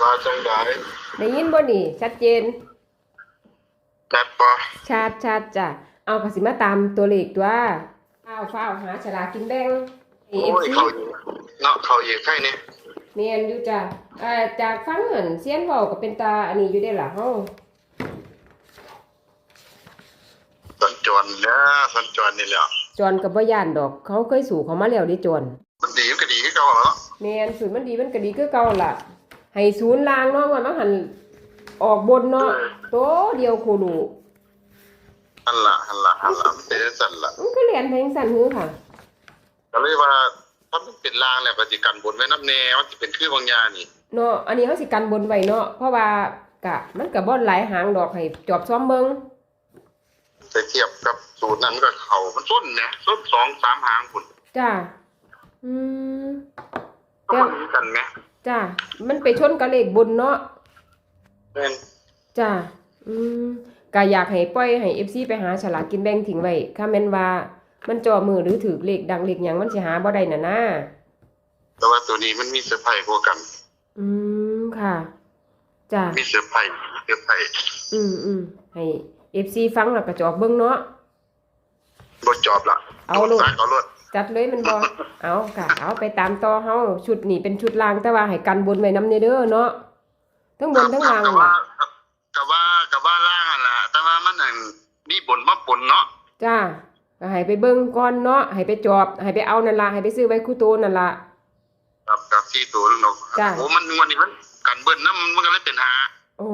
ว่าจังไดได้ยินบ่นี่ ชัดเจนจัดบ่ชัดชัดจ้ะ เอากสิมาตามตัวเลขตัวฟ้าวฟ้าวหาฉลากกินแบ่งโอ้ย AFC เขาอยู่เนาะเขาอยู่ใกล้นี่เมียนอยู่จ้ะเอ่อจากฟังเหมือนเซียนเว้าก็เป็นตาอันนี้อยู่ได้ล่ะเฮาสัญจรนะสัญจรนี่แหละจอนก็บ่ย่านดอก เขาเคยสู่เขามาแล้วเด้จอน มันดีมันก็ดีคือเก่าเนาะแม่นสูตรมันดีมันก็ดีคือเก่าล่ะให้ศูนย์ลางเนาะว่ามันหันออกบนเนาะโตเดียวโคโลหันละหันละหันละมันเป็นสั่นละมันก็เรียนเพลงสั่นหือค่ะก็เลยว่าถ้ามันเป็นลางแล้วก็สิกันบนไว้น้ำแน่มันสิเป็นคือบางอย่างนี่เนาะอันนี้เขาสิกันบนไว้เนาะเพราะว่ากะมันก็บ่หลายหางดอกให้จอบซ้อมเบิ่งแต่เทียบกับสูตรนั้นก็เขามันส้นเนี่ยส้นสองสามหางพุ่นจ้า อืมก็มันมีกันไหมจ้ามันไปชนกับเลขบนเนาะแม่นจ้าอืมก็อยากให้ปล่อยให้ FC ไปหาฉลากกินแบ่งทิ้งไว้ถ้าแม่นว่า มันจ่อมือหรือถือเลขดังเลขหยังมันสิหาบ่ได้น่ะนะแต่ว่าตัวนี้มันมีเซอร์ไพรส์กว่ากัน อืมค่ะจ้ามีเซอร์ไพรส์เซอร์ไพรส์อืมอืมให้ FC ฟังแล้วก็จอบเบิ่งเนาะ บ่จอบละเอาลูกสายเอาโลด จัดเลยมันบ่เอาค่ะเอาไปตามต่อเฮาชุดนี้เป็นชุดล่างแต่ว่าให้กันบนไว้นำเด้อเนาะทั้งบนทั้งล่างก็ล่ะว่าก็ว่าก็ว่าล่างนั่นล่ะแต่ว่ามันนั่นมีบนมาปนเนาะจ้าก็ให้ไปเบิ่งก่อนเนาะให้ไปจอบให้ไปเอานั่นล่ะให้ไปซื้อไว้คู่โตนั่นล่ะกับกับที่ตัวนึงเนาะจ้ะโอ้มันวันนี้มันกันเบิ้ลน้ำมันก็เลยเป็นหาโอ้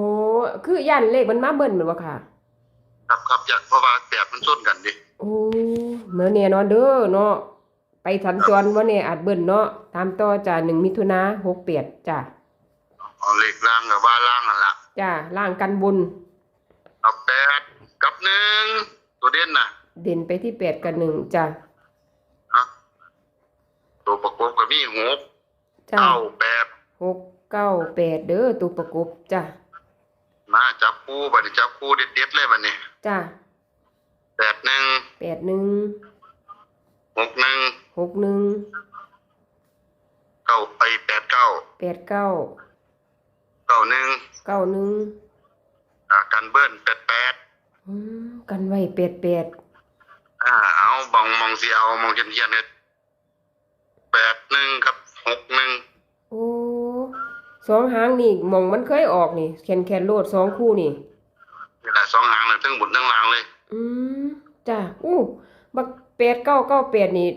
คือย่านเลขมันมาเบิ่นแม่นบ่ค่ะ ครับครับอย่าเพราะว่าแบบมันส้นกันดิ โอ้เมื่อแน่นอนเด้อเนาะไปสัญจรบ่แน่อาจเบิ่นเนาะตามต่อจ้า1มิถุนา68จ้าเอาเลขล่างกับว่าล่างนั่นล่ะจ้าล่างกันบนเอาแปดกับหนึ่งตัวเด่นน่ะ เด่นไปที่8กับ1จ้าฮะตัวประกบก็มีหกจ้าเก้าแปดหกเก้าแปดเด้อตัวประกบจ้ามาจับคู่บัดนี้จับคู่เด็ดๆเลยบัดนี้จ้าแปดหนึ่ง แปดหนึ่งหกหนึ่งหกหนึ่งเก้าไปแปดเก้าแปดเก้าเก้าหนึ่งเก้าหนึ่งอ่ากันเบิ้ลแปดแปดอืมกันไว้แปดแปดอ่าเอาบองมองสิเอามองเทียนเทียนเนี่ยแปดหนึ่งกับหกหนึ่งโอ้สองหางนี่หมองมันเคยออกนี่แขนแขนโลดสองคู่นี่นี่แหละสองหางเลยทั้งบนทั้งล่างเลย อืม จ้าอู้บักแปดเก้าเก้าแปดนี่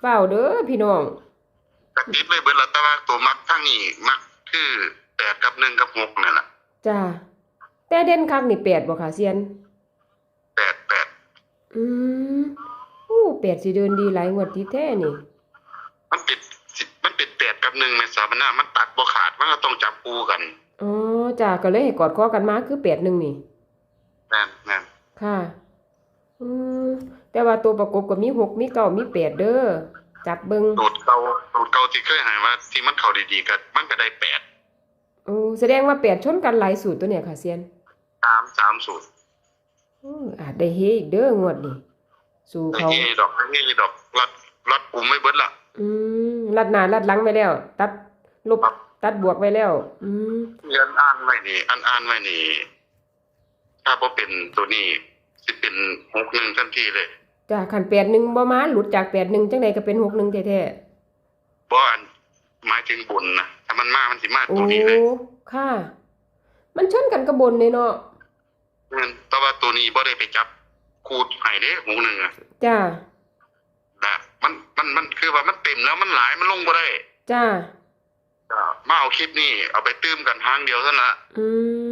เฝ้าวเด้อพี่น้องกระติดเลยเบิดละแต่ว่าตัวมักทั้งนี้มักคือแปดกับหนึ่งกับหกนี่แหละจ้าแต่เด่นคักนี่แปดบ่ค่ะเซียนแปดแปดอืมอู้แปดสิเดินดีหลายงวดที่แท้นี่ มันเป็นสิมันเป็นแปดกับหนึ่งในสามนามันตัดบ่ขาดมันก็ต้องจับคู่กันอ๋อจ้าก็เลยให้กอดคอกันมาคือแปดหนึ่งนี่แม่นแม่นค่ะ อืมแต่ว่าตัวประกบก็มีหกมีเก้ามีแปดเด้อจับเบิงสูตรเก่าสูตรเก่าที่เคยใหายว่าที่มันเข้าดีๆก็มันก็ได้แปดโอ้แสดงว่าแปดชนกันหลายสูตรตัวเนี่ยค่ะเซียนสามสามสูตรอืออาจได้เฮอีกเด้องวดนี่สู่ไอ้เขานี่ดอกไอ้นี่ดอกรัดรัดกลุ่มไม่เบิดละ อืมลัดหน้าลัดหลังไว้แล้ว ตัดลบตัดบวกไว้แล้ว อืมเรียนอ่านไว้นี่อ่านอ่านไว้นี่ ถ้าบ่เป็นตัวนี้ สิเป็นหกหนึ่งทันทีเลยจ้ะคันแปดหนึ่งบ่มาหลุดจากแปดหนึ่งจังใดก็เป็นหกหนึ่งแท้บ่อันหมายถึงบนนะถ้ามันมามันสิมาๆโอ้ตัวนี้เลยค่ะ มันชนกันกระบนเลยเนาะแม่นแต่ว่าตัวนี้บ่ได้ไปจับคูดให้เด้หกหนึ่งอะจ้านะมันมันมันคือว่ามันเต็มแล้วมันหลายมันลงบ่ได้จ้าก็มาเอาคลิปนี้เอาไปตื้มกันทางเดียวเท่านั้นละอืม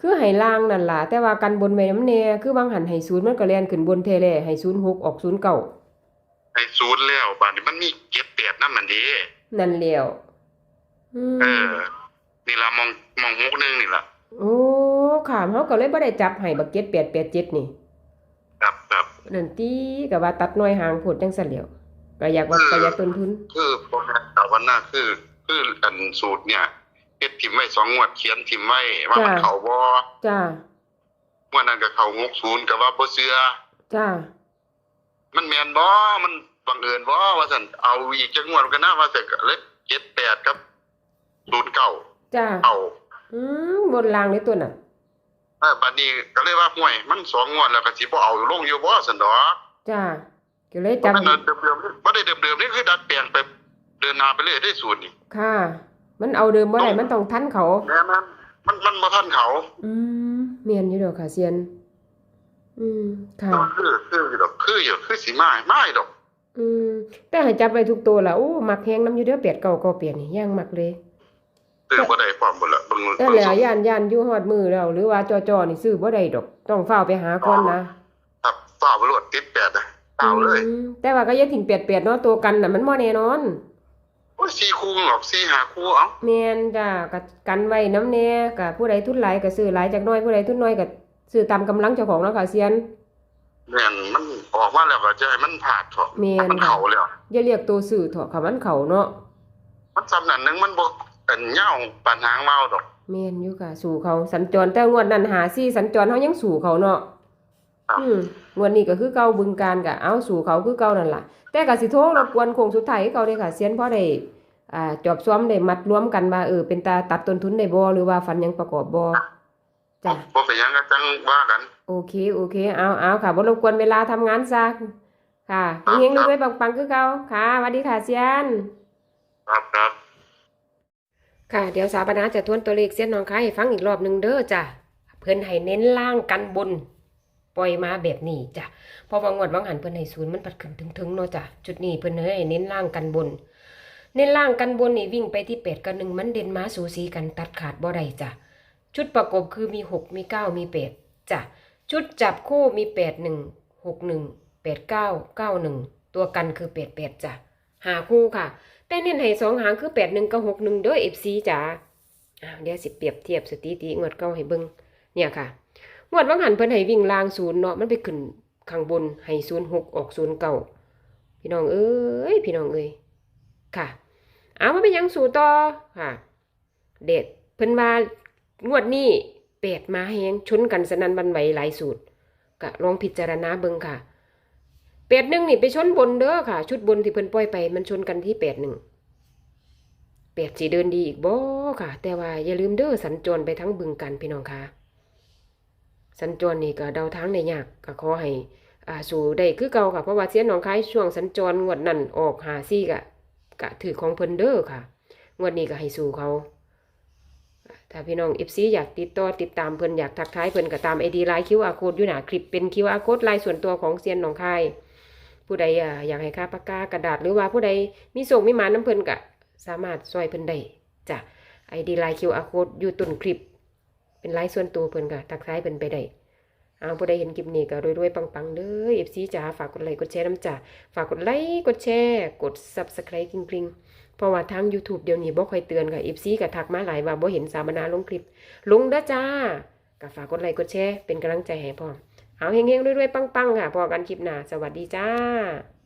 คือให้ล่างนั่นล่ะ แต่ว่ากันบนไว้น้ำแน่คือบางหันให้ศูนย์มันก็แล่นขึ้นบนเทแลให้ศูนย์หกออกศูนย์เก้าให้ศูนย์แล้วบาดนี้มันมีเก็บแปดนำนั่นเด้นั่นแล้วอืมเออ นี่ล่ะมองมองหกหนึ่งนี่ล่ะโอ้ขามเขาก็เลยบ่ได้จับให้บักเก็ต887นี่ครับครับ นั่นติก็ว่าตัดหน่วยหางโพดจังซั่นแหล้วก็อยากว่าประหยัดต้นทุน คือพวกนั้นแต่วันหน้าคือคืออันสูตรเนี่ย เฮ็ดทิมไว้สองงวดเขียนทิมไว้ว่ามันจ้ะเขาบ่จ้างวดนั้นก็เข้า60ก็ว่าบ่เชื่อจ้ามันแม่นบ่มันบังเอิญบ่ว่าซั่นเอาอีกจักงวดก็น่าว่าแต่ก็เลย78ครับ09จ้าเอาอืมบนรางเลยตัวน่ะเออบัดนี้ก็เลยว่าห่วย มันสองงวดแล้วก็สิบ่เอาลงอยู่บ่ซั่นดอกจ้าก็เลยมันจำเดิมๆนี่บ่ได้เดิมๆนี่คือดัดแปลงไปเดินหน้าไปเรื่อยได้สูตรนี่ค่ะ มันเอาเดิมบ่ได้มันต้องทันเขาแม่มันมันมันบ่ทันเขา อืมเมียนอยู่ดอกค่ะเซียน อืมค่ะก็คือคืออยู่ดอกคืออยู่คือสิมาไม่ดอก อืมแต่ให้จับไว้ทุกตัวล่ะโอ้มักแฮงน้ำอยู่เด้อเป็ดเก่าก็เปลี่ยนนี่ย่างมักเลยซื้อบ่ได้ความบ่ละเบิ่งแต่เบิ่งแล้วส่งย่านย่านอยู่ฮอดมือแล้วหรือว่าจอๆนี่ซื้อบ่ได้ดอก ต้องเฝ้าวไปหาก่อนนะครับฝ้าบ่รวดติดแปดนะเปล่าเลยอืมแต่ว่าก็อย่าทิ้งเป็ดๆเนาะตัวกันน่ะมันบ่แน่นอนโอ้ ยสี่คู่หรอกสี่หาคู่เอ้าแม่นจ้ะก็กันไว้น้ำแน่ก็ผู้ใดทุนหลายก็ซื้อหลายจักหน้อยผู้ใดทุนน้อยก็ซื้อตามกำลังเจ้าของเนาะค่ะเซียนแม่นมันออกมาแล้วก็จะให้มันผ่าดเถอะแม่นมันเข้าแล้วอย่าเรียกตัวซื้อเถอะค่ะมันเขาเนาะมันซ้ำนั่นหนึงมันบ่เป็นเหย้าปานหางเมาดอกแม่นอยู่ค่ะสู่เขาสัญจรแต่งวดนั้นหาซี่สัญจรเฮายังสู่เขาเนาะครับอืมงวดนี้ก็คือเก่าบึงการก็เอาสู่เขาคือเก่านั่นล่ะ แต่ก็สิโทรรบกวนโค้งสุดท้ายให้เขาเด้ค่ะเซียนพอได้อ่า จอบซ้อมได้มัดรวมกันว่าเออเป็นตาตัดต้นทุนได้บ่หรือว่าฟันหยังประกอบบ่จ้ะบ่เป็นหยังก็จังว่ากัน โอเคโอเค เอาเอาค่ะบ่รบกวนเวลาทำงานซะค่ะครับเฮงๆรวยๆปังๆคือเก่าค่ะสวัสดีค่ะเซียนครับครับค่ะเดี๋ยวสาปนาจะทวนตัวเลขเส้นน้องค้ายให้ฟังอีกรอบหนึ่งเด้อจ้ะเพิ่นให้เน้นล่างกันบน ปล่อยมาแบบนี้จ้ะเพอวางวดวางหันเพิ่นให้ศูนย์มันปัดขึ้นถึงๆเนาะจ้ะจุดนี้เพิ่นให้เน้นล่างกันบน เน้นล่างกันบนนี่วิ่งไปที่8กับ1มันเด่นมาสูสีกันตัดขาดบ่ได้จ้ะชุดประกบคือมี 6 มี 9 มี8จ้ะชุดจับคู่มี 8 1 6 1 8 9 9 1 ตัวกันคือ 8 8จ้ะหาคู่ค่ะ แต่เน้นให้สองหางคือ 8 1 กับ 6 1เด้อ FC จ้ะเดี๋ยวสิเปรียบเทียบสถิติงวดเก่าให้เบิ่งเนี่ยค่ะงวดวังหันเพิ่นให้วิ่งลางศูนย์เนาะมันไปขึ้นข้างบนให้ศูนย์หกออกศูนย์เก่าพี่น้องเอ้ยพี่น้องเอ้ยค่ะ เอามาเป็นยังสู่ต่อค่ะ เด็ดเพิ่นว่างวดนี้แปดมาแหงชนกันสนันบันไหวหลายสูตรก็ลองพิจารณาเบิ่งค่ะแปดหนึ่งนี่ไปชนบนเด้อค่ะ ชุดบนที่เพิ่นปล่อยไป มันชนกันที่แปดหนึ่งแปดสีเดินดีอีกบ่ค่ะ แต่ว่าอย่าลืมเด้อสัญจรไปทั้งบึงกันพี่น้องค่ะ สัญจรนี่ก็เดาทางได้ยากก็ขอให้อ่าสู่ได้คือเก่าค่ะเพราะว่าเสียหนองคายช่วงสัญจรงวดนั้นออกหาซี่กะ กะถือของเพิ่นเด้อค่ะ งวดนี้ก็ให้สู่เขาถ้าพี่น้อง FC อยากติดต่อติดตามเพิ่นอยากทักทายเพิ่นก็ตาม ID ไลน์ QR code อยู่หนาคลิปเป็น QR code ไลน์ส่วนตัวของเซียนหนองคายผู้ใดอยากให้ค่าปากกากระดาษหรือว่าผู้ใดมีส่งมีหมาน้ำเพิ่นก็สามารถซอยเพิ่นได้จ้ะ ID ไลน์ QR code อยู่ต้นคลิป เป็นไลน์ส่วนตัวเพิ่นก็ทักทายเพิ่นไปได้ เอาผู้ใดเห็นคลิปนี้ก็รวยๆ ปังๆเด้อ FC จ๋าฝากกดไลค์กดแชร์น้ำจ๋าฝากกดไลค์กดแชร์ กดซับสไครต์กริงๆ เพราะว่าทาง YouTube เดี๋ยวนี้บ่ค่อยเตือนค่ะอีฟซีก็ทักมาหลายว่าบ่เห็นสามนาลงคลิป ลงด้จ้าก็ฝากกดไลค์กดแชร์เป็นกำลังใจให้พ่อเอาเฮงๆรวยๆปังๆค่ะพอกันคลิปหน้าสวัสดีจ้า